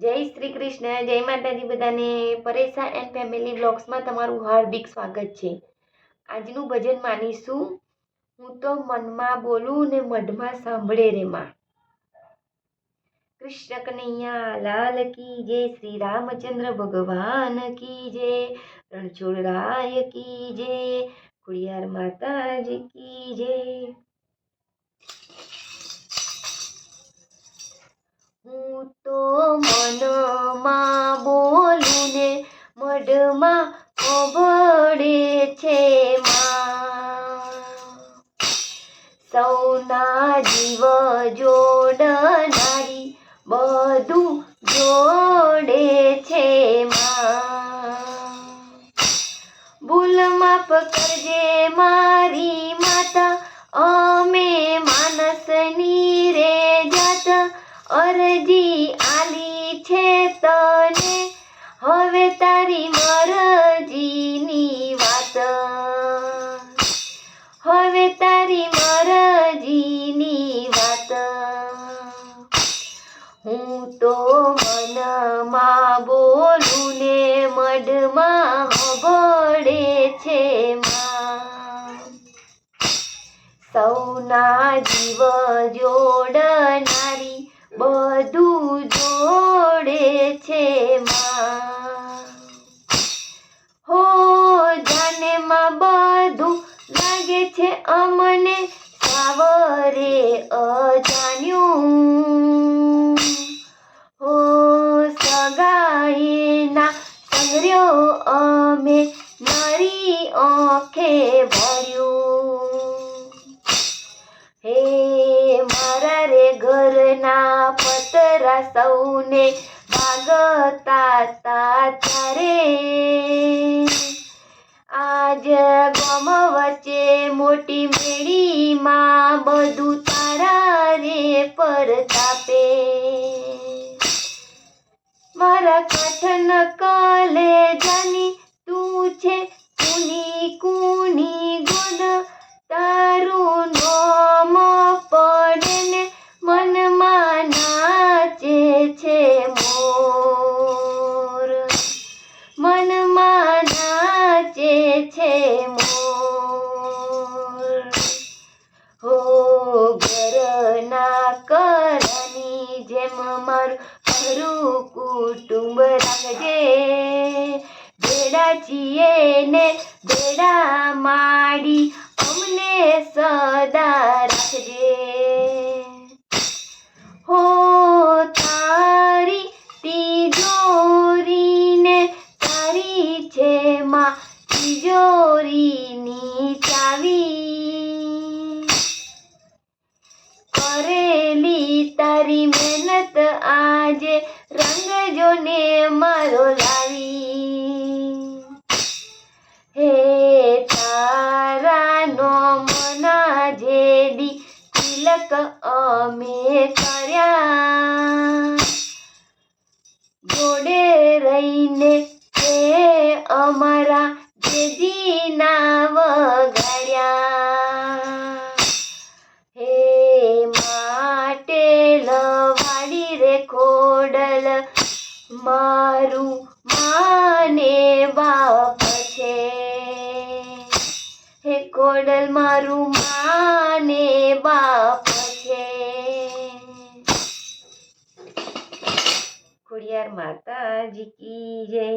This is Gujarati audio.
જય શ્રી કૃષ્ણ, જય માતાજી બધાને. પરેશા એન્ડ ફેમિલી બ્લોગ્સમાં તમારું હાર્દિક સ્વાગત છે. આજનું ભજન માનીશું. હું તો મનમાં બોલું ને મઢમાં સાંભળે રે માં. કૃષ્ણ કનૈયા, લાલ કી જય, શ્રી રામચંદ્ર ભગવાન કી જય, રણછોડ રાય કી જય, ખુડિયાર માતાજી કી જય. હું તો સૌના જીવ જોડનારી. બધું તારી મરજીની વાત. હું તો મનમાં બોલું ને મઢમાં હબડે છે સૌના જીવ જોડનારી બધું જોડે છે માં. છે અમને સાવરે અજાણ્યું. હો સગાઈના સંગ્રહો અમે મારી આંખે ભર્યું. હે મારા રે ઘરના પતરા સૌને ભાગતા તા તારે મોટી મેળીમાં બધું તારા રે પરતાપે. મારા કઠન કાલે જાની તું છે કુની કુની ગુણ. તારું નામ પડે ને મનમાં નાચે છે મોર. મનમાં નાચે છે મોર મારું કુટુંબ રાખજે ભેડા છીએ ને ભેડા માડી અમને સદા રાખજે. હો તારી તિજોરીને તારી છે માં તિજોરીની ચાવી આજે રંગ જોને મારો લાવી હે તારા નો મના જેડી તિલક અમે કર્યા. જોડે રહીને તે અમારા જેજીના વગાડ્યા. મારું માને બાપ છે. હે કોડલ મારું માને બાપ છે. ખોડિયાર માતાજી કી જય.